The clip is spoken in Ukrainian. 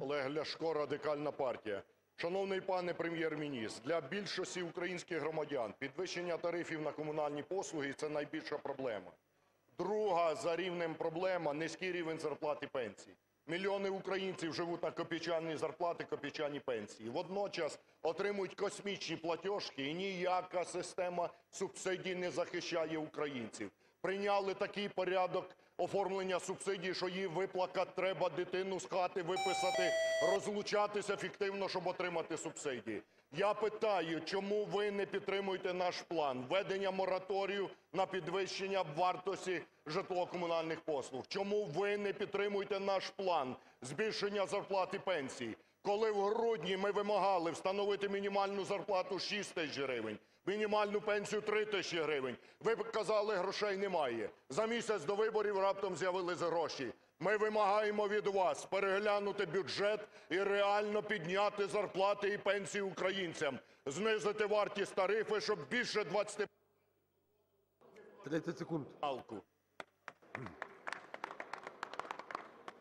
Олег Ляшко, Радикальна партія. Шановний пане Прем'єр-міністр, для більшості українських громадян підвищення тарифів на комунальні послуги – це найбільша проблема. Друга за рівнем проблема – низький рівень зарплат і пенсій. Мільйони українців живуть на копійчані зарплати, копійчані пенсії. Водночас отримують космічні платіжки, і ніяка система субсидій не захищає українців. Прийняли такий порядок оформлення субсидій, що її виплакати треба, дитину з хати виписати, розлучатися фіктивно, щоб отримати субсидії. Я питаю, чому ви не підтримуєте наш план введення мораторію на підвищення вартості житлово-комунальних послуг? Чому ви не підтримуєте наш план збільшення зарплат і пенсій? Коли в грудні ми вимагали встановити мінімальну зарплату 6 тисяч гривень, мінімальну пенсію 3 тисячі гривень, ви б казали, грошей немає. За місяць до виборів раптом з'явились гроші. Ми вимагаємо від вас переглянути бюджет і реально підняти зарплати і пенсії українцям, знизити вартість тарифи, щоб більше 20 30 секунд.